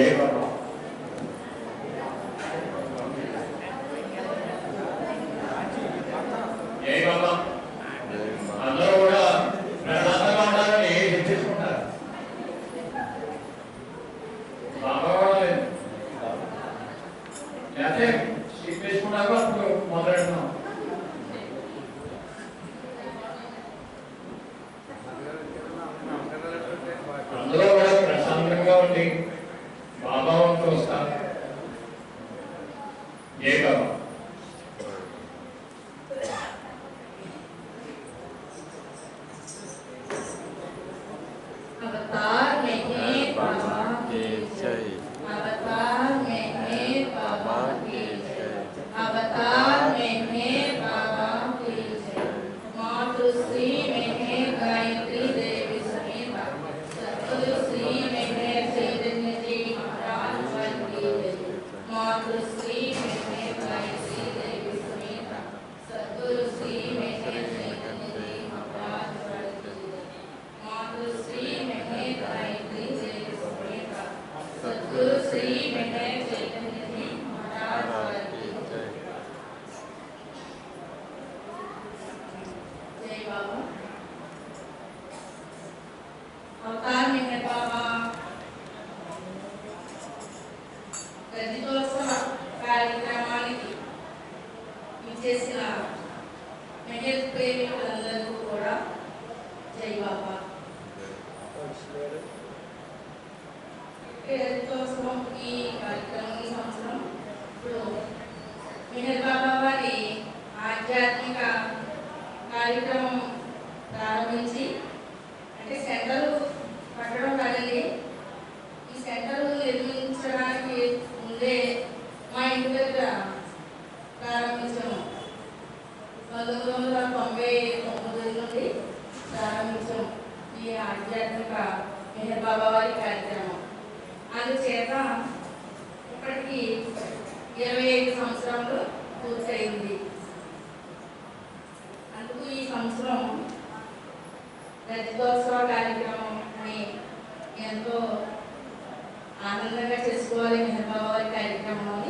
Labour అందరూ కూడా ప్రశాంతంగా ఉండాలని ఏం తెచ్చేసుకుంటారు లేకపోతే సీట్ వేసుకున్నాక అప్పుడు మొదలెడతాం అందులో కూడా ప్రశాంతంగా ఉండి మెహర్ బాబా వారి ఆధ్యాత్మిక కార్యక్రమం ప్రారంభించి అంటే సెంటర్ కట్టడం కాదండి ఈ సెంటర్ నిర్మించడానికి ముందే మా ఇంటి దగ్గర ప్రారంభించాము పంతొమ్మిది వందల తొంభై తొమ్మిది నుండి ప్రారంభించాము ఈ ఆధ్యాత్మిక మెహర్ బాబా వారి కార్యక్రమం అందుచేత ఇప్పటికి ఇరవై ఐదు సంవత్సరాలు పూర్తయింది అందుకు ఈ సంవత్సరం రజతోత్సవ కార్యక్రమం ఎంతో ఆనందంగా చేసుకోవాలి మెహబాబా వారి కార్యక్రమం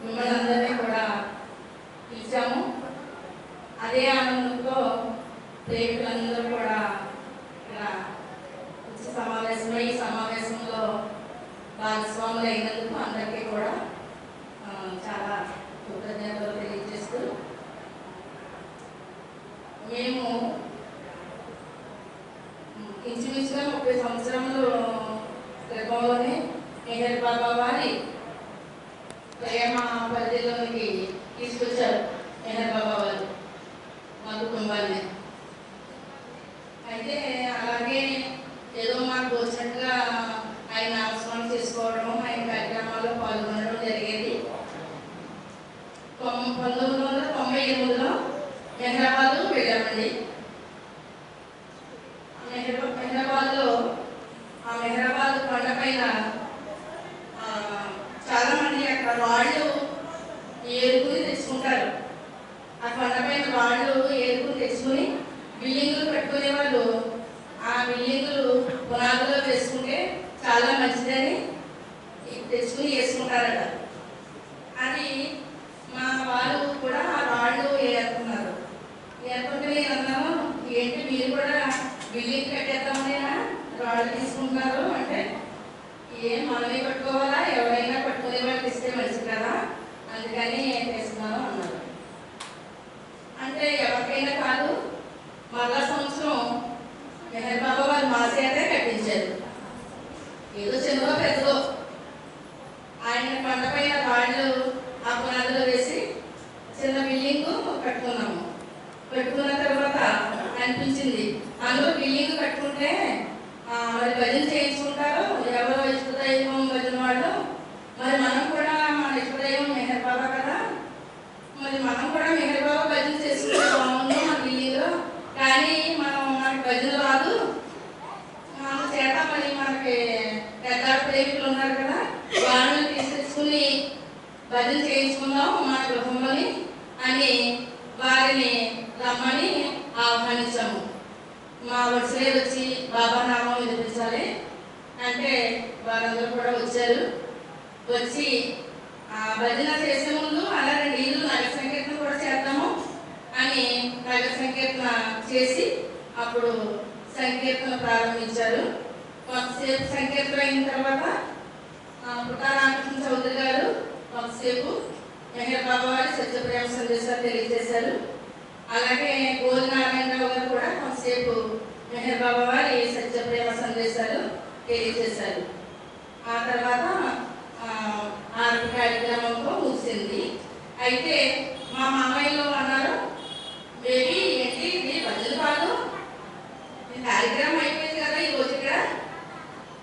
మిమ్మల్ని అందరినీ కూడా పిలిచాము. అదే ఆనందంతో ప్రేమికులందరూ కూడా ఇక్కడ వచ్చి సమావేశమై ఈ సమావేశంలో భాగస్వాములు అయినందుకు అందరికీ కూడా ఆ, చాలా కృతజ్ఞతలు తెలియజేస్తూ మేము ఉమ్, ఇంచుమించుగా ముప్పై సంవత్సరములు క్రితంలోనే మెహర్ బాబా వారి ప్రేమ పరిధిలోనికి తీసుకొచ్చారు మెహర్ బాబా వారు మా కుటుంబాన్ని. కొండ చాలా మంది అక్కడ రాళ్ళు ఏరుకుని తెచ్చుకుంటారు. ఆ కొండ పైన రాళ్ళు ఏరుకుని తెచ్చుకుని బిల్డింగులు కట్టుకునే వాళ్ళు ఆ బిల్డింగులు పునాదులో వేసుకుంటే చాలా మంచిదని తెచ్చుకుని వేసుకుంటారట. అది మా వాళ్ళు కూడా ఆ రాళ్ళు ఏరుకున్నారు. ఏరుకుంటే నేను అన్నాను ఏంటి మీరు కూడా బిల్డింగ్ కట్టేద్దామని రాళ్ళు తీసుకుంటున్నారు అంటే ఏం మనమే పట్టుకోవాలా? ఎవరు పట్టుకునే వాళ్ళకి ఇస్తే మంచిది కదా అందుకని తెస్తున్నాను అన్నారు అంటే ఎవరికైనా కాదు మరలా సంవత్సరం మెహర్ బాబా వారు మా చేతే కట్టించారు ఏదో చిన్నదో పెద్దదో ఆయన కొండపైన రాళ్ళు ఆ పునాదులో వేసి చిన్న బిల్డింగ్ కట్టుకున్నాము కట్టుకున్న తర్వాత అనిపించింది అందులో బిల్డింగ్ కట్టుకుంటే ఆ, మరి భజన చేయించుకుంటారు ఎవరో ఇష్టదైవం భజన వాళ్ళు మరి మనం కూడా మన ఇష్టదైవం మెహర్ బాబా కదా మరి మనం కూడా మెహర్ బాబా భజన చేసుకుంటే బాగుంది మన బిల్డింగ్లో కానీ మనం మనకి భజన రాదు మన చేత మరి మనకి పెద్ద ప్రేమికులు ఉన్నారు కదా వాళ్ళని తీసుకొచ్చుకుని భజన చేయించుకుందాం మన గృహంలోని అని వారిని రమ్మని ఆహ్వానించాము. మా వరుసలే వచ్చి బాబా నామం వినిపించాలి. అంటే వారందరూ కూడా వచ్చారు. వచ్చి భజన చేసే ముందు అలాగే నీళ్ళు నగ సంకీర్తన కూడా చేద్దాము అని అప్పుడు సంకీర్తన ప్రారంభించారు. కొంతసేపు సంకీర్తన అయిన తర్వాత పుట్టారామకృష్ణ చౌదరి గారు కొంతసేపు మెహర్ బాబా వారి సత్యప్రేమ సందేశాలు తెలియజేశారు. అలాగే గోల్ నారాయణ గారు కూడా కొంతసేపు మెహర్ బాబా వారి సత్యప్రేమ సందేశాలు తెలియజేశారు ఆ తర్వాత ఆ, ఆరతి కార్యక్రమంతో ముగిసింది అయితే మా మామయ్యలు అన్నారు బేబీ ఏంటి ఇది భజన కాదు ఈ కార్యక్రమం అయిపోయింది కదా ఈ రోజు ఇక్కడ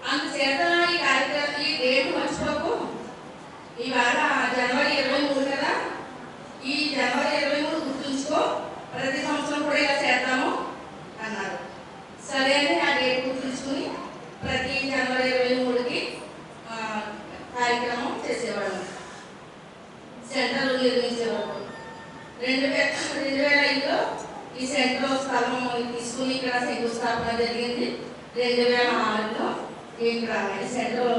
అందుచేత ఈ కార్యక్రమం ఈ డేట్ మర్చిపోకు ఇవాళ జనవరి ఇరవై మూడు కదా ఈ జనవరి ఇరవై మూడు గుర్తుంచుకో ప్రతి సంవత్సరం కూడా ఇలా చేద్దాము అన్నారు సరే అని ఆ డేట్ గుర్తుంచుకుని ప్రతి జనవరి ఇరవై మూడుకి కార్యక్రమం చేసేవాళ్ళం. సెంటర్ నిర్మించేవాళ్ళం. రెండు వేల రెండు వేల ఐదులో ఈ సెంటర్ స్థలం తీసుకుని ఇక్కడ శంకుస్థాపన జరిగింది. రెండు వేల ఆరులో ఇక్కడ ఈ సెంటర్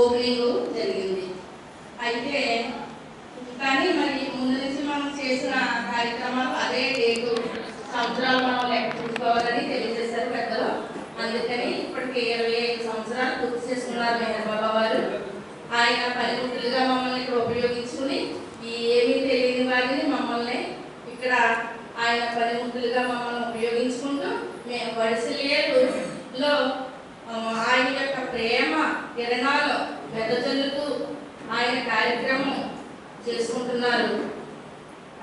ఓపెనింగ్ జరిగింది. అయితే కానీ మరి ముందు నుంచి మనం చేసిన కార్యక్రమాలు అదే డేటు సంవత్సరాలు మనం లెక్క చూసుకోవాలని తెలియజేశారు పెద్దలు. అందుకని ఇప్పటికి ఇరవై ఐదు సంవత్సరాలు పూర్తి చేసుకున్నారు మెహర్ బాబా వారు ఆయన పనిముట్లుగా మమ్మల్ని ఇక్కడ ఉపయోగించుకుని ఈ ఏమీ తెలియని వారిని మమ్మల్ని ఇక్కడ ఆయన పనిముట్లుగా మమ్మల్ని ఉపయోగించుకుంటూ మేము వడిసలేరులో ఆయన యొక్క ప్రేమ కిరణాలు వెదజల్లుతూ ఆయన కార్యక్రమం చేసుకుంటున్నారు.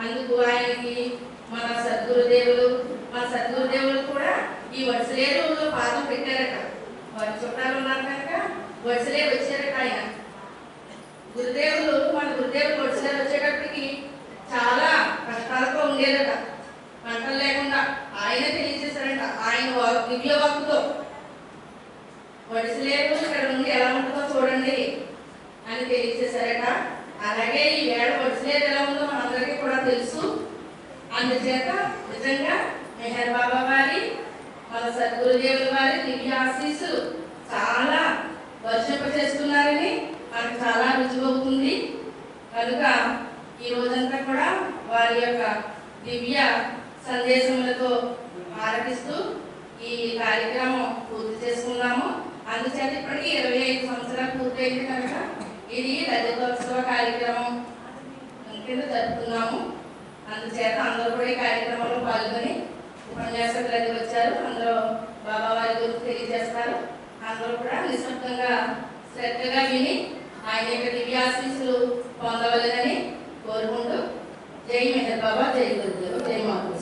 అందుకు ఆయనకి మన సద్గురుదేవులు మన సద్గురుదేవులు కూడా ఈ వడిసలేరులో పాదం పెట్టారట. వారి చుట్టాలు ఉన్నారు కనుక వడిసలేరు వచ్చారట ఆయన. గురుదేవులు మన గురుదేవులు వడిసలేరు వచ్చేటప్పటికి చాలా కష్టాలతో ఉండేదట. పంటలు లేకుండా ఆయన తెలియజేశారంట. ఆయన దివ్య వాక్కుతో. వడిసలేరు ఇక్కడ నుండి ఎలా ఉంటుందో చూడండి అని తెలియజేశారట. అలాగే ఈ వేళ వడిసలేరు ఎలా ఉందో మనందరికీ కూడా తెలుసు. అందుచేత నిజంగా మెహర్ బాబా వారి మన సద్గురుదేవుల వారి దివ్య ఆశీస్సులు చాలా వర్షింప చేస్తున్నారని మనకు చాలా రుజువవుతుంది కనుక ఈ రోజంతా కూడా వారి యొక్క దివ్య సందేశములతో ఆరగిస్తూ ఈ కార్యక్రమం పూర్తి చేసుకున్నాము అందుచేత ఇప్పటికి ఇరవై ఐదు సంవత్సరాలు పూర్తయింది కనుక ఇది రజతోత్సవ కార్యక్రమం కింద జరుపుతున్నాము. అందుచేత అందరూ కూడా ఈ కార్యక్రమంలో పాల్గొని ఉపన్యాసకులు వచ్చారు. అందరూ బాబా వారి గురించి తెలియజేస్తారు. అందరూ కూడా నిశ్శబ్దంగా శ్రద్ధగా విని ఆయన యొక్క దివ్యాశీస్సులు పొందవలెనని కోరుకుంటూ జై మెహర్ బాబా జై గురుదేవ్ జై మాతృ